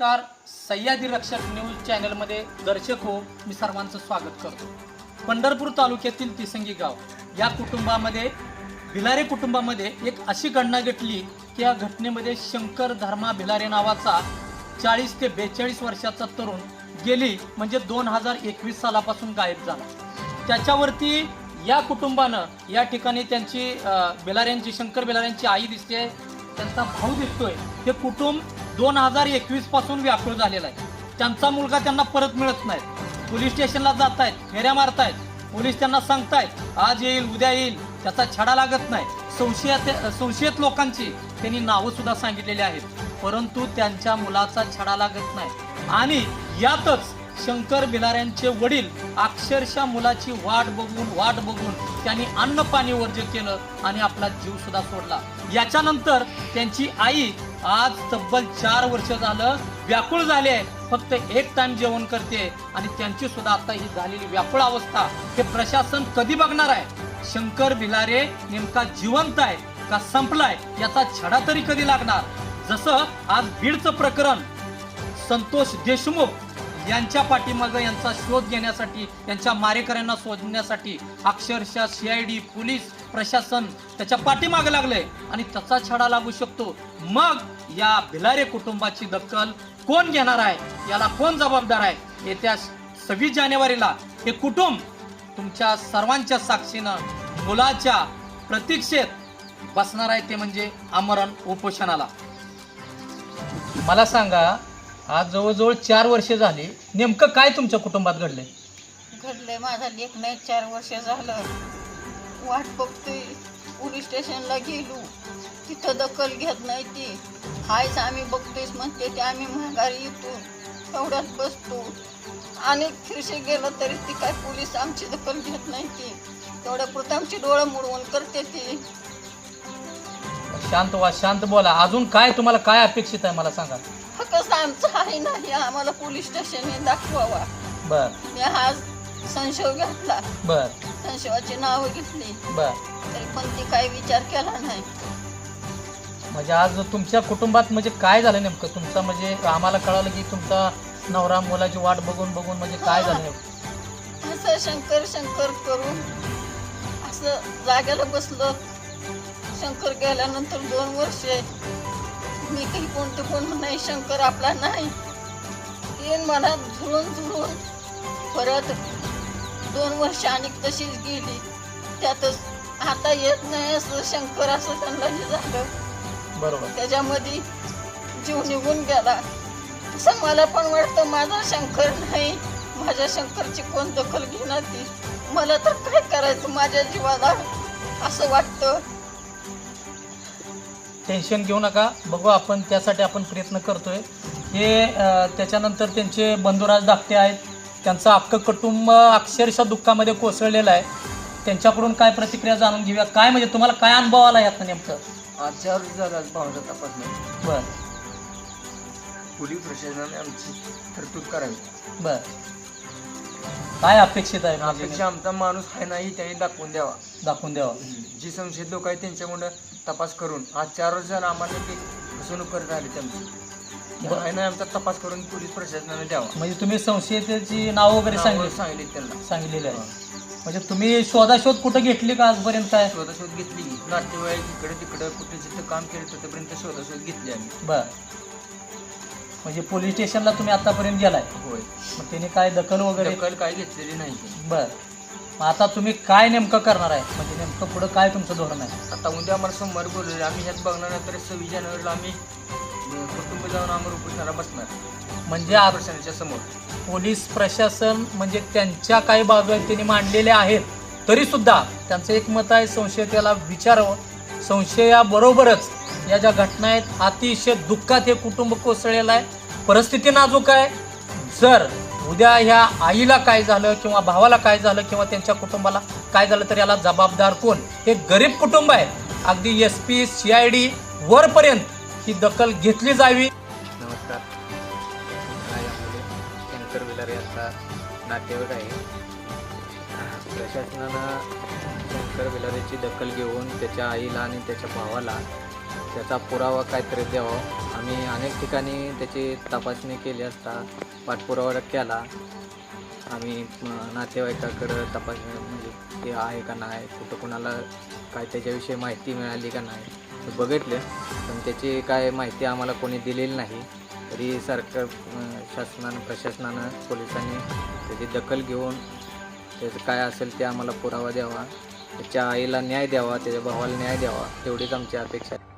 नमस्कार. सह्याद्री रक्षक न्यूज चॅनलमध्ये दर्शक हो मी सर्वांचं स्वागत करतो. पंढरपूर तालुक्यातील तिसंगी गाव. या कुटुंबामध्ये भिलारे कुटुंबामध्ये एक अशी घटना घडली की या घटनेमध्ये शंकर धर्मा भिलारे नावाचा चाळीस ते बेचाळीस वर्षाचा तरुण गेली म्हणजे दोन हजार एकवीस सालापासून गायब झाला. त्याच्यावरती या कुटुंबानं या ठिकाणी त्यांची भिलाऱ्यांची शंकर भिलाऱ्यांची आई दिसते त्यांचा भाऊ दिसतोय. हे कुटुंब दोन हजार एकवीसपासून व्याकुळ झालेला आहे. त्यांचा मुलगा त्यांना परत मिळत नाही. पोलीस स्टेशनला जात आहेत फेऱ्या मारतायत. पोलीस त्यांना सांगतायत आज येईल उद्या येईल. त्याचा छडा लागत नाही. संशयात संशयित लोकांची त्यांनी नावं सुद्धा सांगितलेली आहेत. परंतु त्यांच्या मुलाचा छडा लागत नाही. आणि यातच शंकर भिलाऱ्यांचे वडील अक्षरशः मुलाची वाट बघून वाट बघून त्यांनी अन्न पाणी वर्ज केलं आणि आपला जीव सुद्धा सोडला. याच्यानंतर त्यांची आई आज तब्बल चार वर्ष झालं व्याकुळ झाले फक्त एक टाइम जेवण करते आणि त्यांची सुद्धा आता ही झालेली व्याकुळ अवस्था हे प्रशासन कधी बघणार आहे? शंकर भिलारे नेमका जिवंत आहे का संपलाय याचा छडा तरी कधी लागणार? जसं आज बीडचं प्रकरण संतोष देशमुख यांच्या पाठीमागं यांचा शोध घेण्यासाठी यांच्या मारेकऱ्यांना शोधण्यासाठी अक्षरशः सी आय डी पोलीस प्रशासन त्याच्या पाठीमागं लागलंय. आणि त्याचा छडा लागू शकतो. मग या भिलारे कुटुंबाची दखल कोण घेणार आहे? याला कोण जबाबदार आहे? येत्या सव्वीस जानेवारीला हे कुटुंब तुमच्या सर्वांच्या साक्षीनं मुलाच्या प्रतीक्षेत बसणार आहे ते म्हणजे आमरण उपोषणाला. मला सांगा आज जवळजवळ चार वर्षे झाली. नेमकं काय तुमच्या कुटुंबात घडलंय? घडलंय माझा लेख नाही चार वर्ष झालं. वाट बघतोय. पोलीस स्टेशनला गेलो. तिथं दखल घेत नाही ती. हायच आम्ही बघतोयच म्हणते ते आम्ही माघारी येतो. तेवढ्यात बसतो. अनेक फिरसे गेलं तरी ती काय पोलीस आमची दखल घेत नाही ती. तेवढ्या पुरतं आमची डोळं मुडवून करते ती. शांत व्हा शांत बोला. अजून काय तुम्हाला काय अपेक्षित आहे मला सांगा? फक्त आमचं आहे नाही आम्हाला पोलीस स्टेशनने दाखवावा. बर. मी आज संशय घातला. बर. संशयाची नावं घेतली. बर. तरी पण ती काही विचार केला नाही. म्हणजे आज तुमच्या कुटुंबात म्हणजे काय झालं नेमकं? तुमचं म्हणजे आम्हाला कळालं की तुमचा नवरा मुलाची वाट बघून बघून म्हणजे काय झालं नेमकं? असं शंकर शंकर करून असं जागेला बसलं. शंकर गेल्यानंतर दोन वर्ष मी काही कोणते कोण नाही शंकर आपला नाही. तीन मनात झुळून झुळून परत दोन वर्ष आणि तशीच गेली. त्यातच आता येत नाही असं शंकर असं त्यांना झालं. बरोबर. त्याच्यामध्ये जीव निघून गेला. असं मला पण वाटतं माझा शंकर नाही. माझ्या शंकरची कोण दखल घेणार ती? मला तर काय करायचं माझ्या जीवाला? असं वाटतं. टेन्शन घेऊ नका. बघू आपण त्यासाठी आपण प्रयत्न करतोय. हे अ, त्याच्यानंतर त्यांचे बंधुराज धाकटे आहेत. त्यांचं अख्खं कुटुंब अक्षरशः दुःखामध्ये कोसळलेलं आहे. त्यांच्याकडून काय प्रतिक्रिया जाणून घेऊया? काय म्हणजे तुम्हाला काय अनुभव आला यातनं नेमकं? आज चार वर्ष झालं आज भावना तपासणी बर. पोलीस प्रशासनाने आमची तरतूद करावी. बर. काय अपेक्षित आहे म्हणजे अपेक्षा आमचा माणूस आहे नाही त्यांनी दाखवून द्यावा. दाखवून द्यावा. जी संशयित लोक आहेत त्यांच्याकडून तपास करून. आज चार वर्ष झालं आम्हाला ते फसवणूक करत आली त्यांची. बरं. आहे आमचा तपास करून पोलीस प्रशासनाने द्यावा. म्हणजे तुम्ही संशयिताची नाव वगैरे नावं सांगितली सांगितली त्यांना. सांगितलेली आहे म्हणजे तुम्ही शोधाशोध कुठं घेतली का आजपर्यंत काय शोधाशोध घेतली. नातेवाईक इकडे तिकडे कुठे जिथं काम केलं तिथपर्यंत शोधाशोध घेतली आम्ही. बर. म्हणजे पोलीस स्टेशनला तुम्ही आतापर्यंत गेलाय. होय. मग त्याने काय दखल वगैरे? दखल काय घेतलेली नाही. बर. मग आता तुम्ही काय नेमकं करणार आहे? म्हणजे नेमकं पुढं काय तुमचं धोरण आहे? आता उद्या आम्हाला सोमवार बोलवले आम्ही ह्यात बघणार नाही तर सव्वीस जानेवारीला आम्ही अं, कुटुंब जाऊन आम्हाला उपोषणाला बसणार. म्हणजे आ- प्रशासनाच्या समोर. पोलीस प्रशासन म्हणजे त्यांच्या काही बाजू आहेत त्यांनी मांडलेल्या आहेत तरी सुद्धा त्यांचं एक मत आहे संशयिताला विचारावं. संशयाबरोबरच या ज्या घटना आहेत अतिशय दुःखात हे कुटुंब कोसळलेलं आहे. परिस्थिती नाजूक आहे. जर उद्या ह्या आईला काय झालं किंवा भावाला काय झालं किंवा त्यांच्या कुटुंबाला काय झालं तर याला जबाबदार कोण? हे गरीब कुटुंब आहे. अगदी S P C I D वरपर्यंत ही दखल घेतली जावी. नमस्कार. शंकर विलारे यांचा नातेवाईक आहे. प्रशासनानं शंकर विलारेची दखल घेऊन त्याच्या आईला आणि त्याच्या भावाला त्याचा पुरावा काहीतरी द्यावा. आम्ही अनेक ठिकाणी त्याची तपासणी केली असता पाठपुरावा केला. आम्ही नातेवाईकाकडं तपासणी म्हणजे ते आहे का नाही कुठं कुणाला काय त्याच्याविषयी माहिती मिळाली का नाही ते बघितले. पण त्याची काय माहिती आम्हाला कोणी दिलेली नाही. तरी सरकार शासनानं प्रशासनानं पोलिसांनी त्याची दखल घेऊन त्याचं काय असेल ते आम्हाला पुरावा द्यावा. त्याच्या आईला न्याय द्यावा त्याच्या भावाला न्याय द्यावा तेवढीच आमची अपेक्षा आहे.